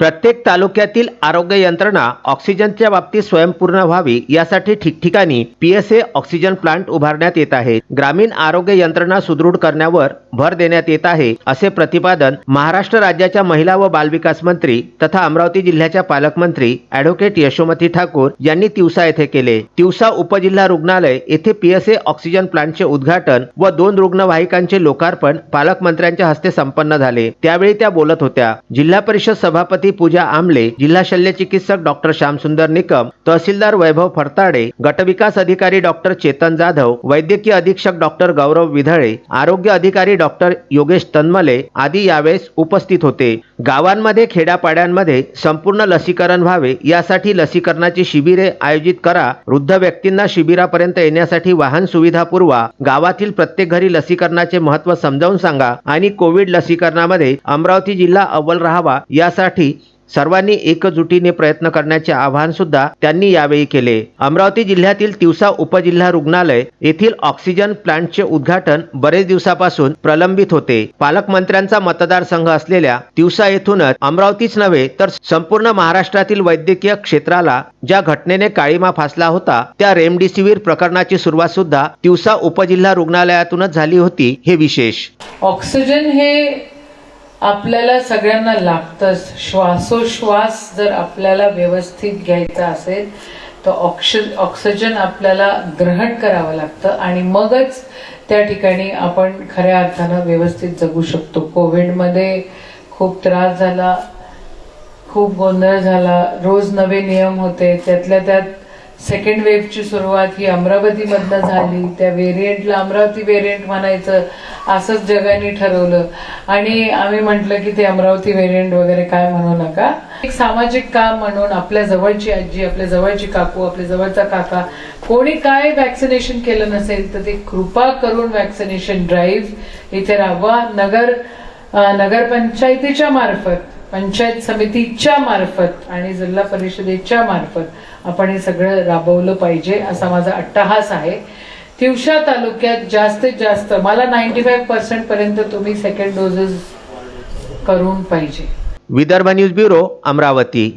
प्रत्येक तालुक्यातील आरोग्य यंत्रणा ऑक्सिजनच्या बाबतीत स्वयंपूर्ण व्हावी यासाठी ठिकठिकाणी पीएसए ऑक्सिजन प्लांट उभारण्यात येत आहे. ग्रामीण आरोग्य यंत्रणा सुदृढ करण्यावर भर देण्यात येत आहे असे प्रतिपादन महाराष्ट्र राज्याच्या महिला व बालविकास मंत्री तथा अमरावती जिल्ह्याच्या पालकमंत्री अॅडव्होकेट यशोमती ठाकूर यांनी तिवसा येथे केले. तिवसा उपजिल्हा रुग्णालय येथे पीएसए ऑक्सिजन प्लांटचे उद्घाटन व दोन रुग्णवाहिकांचे लोकार्पण पालकमंत्र्यांच्या हस्ते संपन्न झाले. त्यावेळी त्या बोलत होत्या. जिल्हा परिषद सभापती पूजा आमले जिल्हा शल्य चिकित्सक डॉक्टर श्यामसुंदर निकम तहसीलदार वैभव फरताडे गटविकास अधिकारी डॉक्टर चेतन जाधव वैद्यकीय अधीक्षक डॉक्टर गौरव विधळे आरोग्य अधिकारी डॉक्टर योगेश तन्मले आदी यावेळेस उपस्थित होते. गावांमध्ये खेड्यापाड्यांमध्ये संपूर्ण लसीकरण व्हावे यासाठी लसीकरणाची शिबिरे आयोजित करा. वृद्ध व्यक्तींना शिबिरापर्यंत येण्यासाठी वाहन सुविधा पुरवा. गावातील प्रत्येक घरी लसीकरणाचे महत्त्व समजावून सांगा आणि कोविड लसीकरणामध्ये अमरावती जिल्हा अव्वल राहावा यासाठी सर्वांनी एकजुटीने प्रयत्न करण्याचे आवाहन सुद्धा त्यांनी यावेळी केले. अमरावती जिल्ह्यातील तिवसा उपजिल्हा रुग्णालय येथील ऑक्सिजन प्लांटचे उद्घाटन बरेच दिवसापासून प्रलंबित होते. पालकमंत्र्यांचा मतदारसंघ असलेल्या तिवसा येथूनच अमरावतीच नव्हे तर संपूर्ण महाराष्ट्रातील वैद्यकीय क्षेत्राला ज्या घटनेने काळीमा फासला होता त्या रेमडेसिवीर प्रकरणाची सुरुवात सुद्धा तिवसा उपजिल्हा रुग्णालयातूनच झाली होती हे विशेष. ऑक्सिजन हे आपल्याला सगळ्यांना लागतंच. श्वासोश्वास जर आपल्याला व्यवस्थित घ्यायचा असेल तर ऑक्स ऑक्सिजन आपल्याला ग्रहण करावं लागतं आणि मगच त्या ठिकाणी आपण खऱ्या अर्थानं व्यवस्थित जगू शकतो. कोविडमध्ये खूप त्रास झाला खूप गोंधळ झाला रोज नवे नियम होते त्यातल्या त्यात सेकंड वेव्हची सुरुवात ही अमरावतीमधनं झाली. त्या व्हेरियंटला अमरावती व्हेरियंट म्हणायचं असंच जगाने ठरवलं. आणि आम्ही म्हटलं की ते अमरावती व्हेरियंट वगैरे काय म्हणू नका. एक सामाजिक काम म्हणून आपल्या जवळची आजी आपल्या जवळची काकू आपल्या जवळचा काका कोणी काय वॅक्सिनेशन केलं नसेल तर ते कृपा करून वॅक्सिनेशन ड्राईव्ह इथे राबवा. नगर नगरपंचायतीच्या मार्फत पंचायत समितीच्या मार्फत आणि जिल्हा परिषदेच्या मार्फत आपण हे सगळं राबवलं पाहिजे असा माझा अट्टहास आहे. तिवशा तालुक्यात जास्तीत जास्त मला नाईन्टी फाईव्ह पर्सेंट पर्यंत तुम्ही सेकंड डोजेस करून पाहिजे. Vidarbha news bureau Amravati.